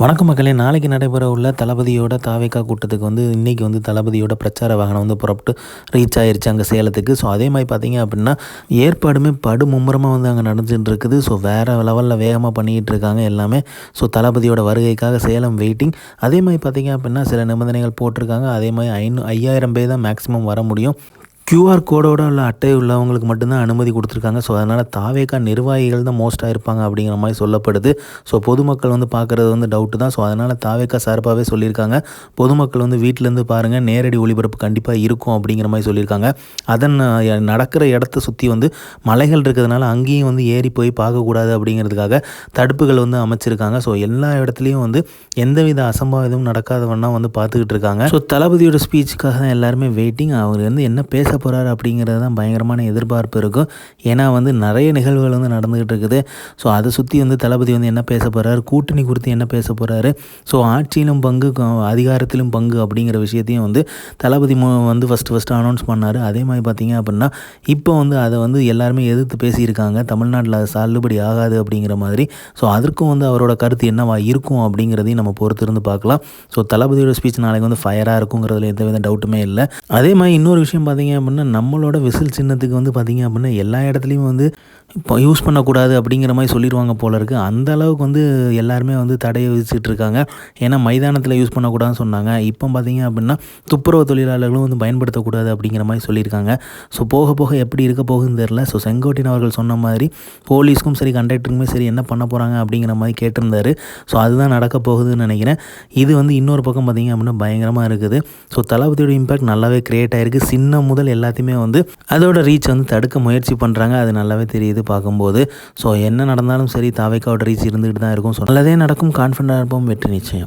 வணக்கம் மக்களே. நாளைக்கு நடைபெற உள்ள தளபதியோட தாவேக்கா கூட்டத்துக்கு வந்து இன்றைக்கி வந்து தளபதியோட பிரச்சார வாகனம் வந்து புறப்பட்டு ரீச் ஆகிருச்சு அங்கே சேலத்துக்கு. ஸோ அதே மாதிரி பார்த்தீங்க அப்படின்னா ஏற்பாடுமே படு மும்முரமாக வந்து அங்கே நடந்துகிட்டு இருக்குது ஸோ வேறு லெவலில் வேகமாக பண்ணிக்கிட்டு இருக்காங்க எல்லாமே. ஸோ தளபதியோட வருகைக்காக சேலம் வெயிட்டிங் அதே மாதிரி பார்த்தீங்க அப்படின்னா சில நிபந்தனைகள் போட்டிருக்காங்க. அதே மாதிரி ஐநூ ஐயாயிரம் பேர் தான் மேக்ஸிமம் வர முடியும். கியூஆர் கோடோட உள்ள அட்டை உள்ளவங்களுக்கு மட்டும்தான் அனுமதி கொடுத்துருக்காங்க. ஸோ அதனால் தாவேக்கா நிர்வாகிகள் தான் மோஸ்ட்டாக இருப்பாங்க அப்படிங்கிற மாதிரி சொல்லப்படுது. ஸோ பொதுமக்கள் வந்து பார்க்குறது வந்து டவுட்டு தான். ஸோ அதனால் தாவேக்கா சார்பாகவே சொல்லியிருக்காங்க. பொதுமக்கள் வந்து வீட்டிலேருந்து பாருங்கள் நேரடி ஒளிபரப்பு கண்டிப்பாக இருக்கும் அப்படிங்கிற மாதிரி சொல்லியிருக்காங்க. அதன் நடக்கிற இடத்த சுற்றி வந்து மலைகள் இருக்கிறதுனால அங்கேயும் வந்து ஏறி போய் பார்க்கக்கூடாது அப்படிங்கிறதுக்காக தடுப்புகள் வந்து அமைச்சிருக்காங்க. ஸோ எல்லா இடத்துலையும் வந்து எந்தவித அசம்பாவிதமும் நடக்காதவன்னா வந்து பார்த்துக்கிட்டு இருக்காங்க. ஸோ தளபதியோட ஸ்பீச்சுக்காக தான் எல்லாருமே வெயிட்டிங் அவர் வந்து என்ன பேச போகிறாரு அப்படிங்கிறது தான் பயங்கரமான எதிர்பார்ப்பு இருக்கும். ஏன்னா வந்து நிறைய நிகழ்வுகள் வந்து நடந்துக்கிட்டு இருக்குது. ஸோ அதை சுற்றி வந்து தளபதி வந்து என்ன பேச போகிறாரு கூட்டணி குறித்து என்ன பேச போகிறாரு ஸோ ஆட்சியிலும் பங்கு க- அதிகாரத்திலும் பங்கு அப்படிங்கிற விஷயத்தையும் வந்து தளபதி மு வந்து ஃபஸ்ட்டு ஃபஸ்ட்டு அனௌன்ஸ் பண்ணார். அதே மாதிரி பார்த்தீங்க அப்படின்னா இப்போ வந்து அதை வந்து எல்லாருமே எதிர்த்து பேசியிருக்காங்க. தமிழ்நாட்டில் அது சால்லுபடி ஆகாது அப்படிங்கிற மாதிரி. ஸோ அதற்கும் வந்து அவரோட கருத்து என்னவா இருக்கும் அப்படிங்கிறதையும் நம்ம பொறுத்திருந்து பார்க்கலாம். ஸோ தளபதியோட ஸ்பீச் நாளைக்கு வந்து ஃபயராக இருக்குங்கிறதுல எந்த வித டவுட்டுமே இல்லை. அதே மாதிரி இன்னொரு விஷயம் பார்த்தீங்க அப்படின்னா நம்மளோட விசில் சின்னத்துக்கு வந்து பார்த்திங்க அப்படின்னா எல்லா இடத்துலையும் வந்து இப்போ யூஸ் பண்ணக்கூடாது அப்படிங்கிற மாதிரி சொல்லிடுவாங்க போல இருக்குது அந்த அளவுக்கு வந்து எல்லாருமே வந்து தடையை விதிச்சிட்டு இருக்காங்க. ஏன்னா மைதானத்தில் யூஸ் பண்ணக்கூடாதுன்னு சொன்னாங்க. இப்போ பார்த்தீங்க அப்படின்னா துப்புரவு தொழிலாளர்களும் வந்து பயன்படுத்தக்கூடாது அப்படிங்கிற மாதிரி சொல்லியிருக்காங்க. ஸோ போக போக எப்படி இருக்க போகுதுன்னு தெரில ஸோ செங்கோட்டின் அவர்கள் சொன்ன மாதிரி போலீஸ்க்கும் சரி கண்டக்டருக்குமே சரி என்ன பண்ண போகிறாங்க அப்படிங்கிற மாதிரி கேட்டிருந்தாரு. ஸோ அதுதான் நடக்க போகுதுன்னு நினைக்கிறேன். இது வந்து இன்னொரு பக்கம் பார்த்தீங்க அப்படின்னா பயங்கரமாக இருக்குது. ஸோ தளபதியோட இம்பாக்ட் நல்லாவே கிரியேட் ஆகிருக்கு சின்ன முதல் எல்லாத்தையுமே வந்து அதோட ரீச் வந்து தடுக்க முயற்சி பண்ணுறாங்க அது நல்லாவே தெரியுது பார்க்கும்போது. ஸோ என்ன நடந்தாலும் சரி தாவைக்காவோட ரீச் இருந்துகிட்டு தான் இருக்கும். ஸோ நல்லதே நடக்கும். கான்ஃபிடண்டாக இருப்போம். வெற்றி நிச்சயம்.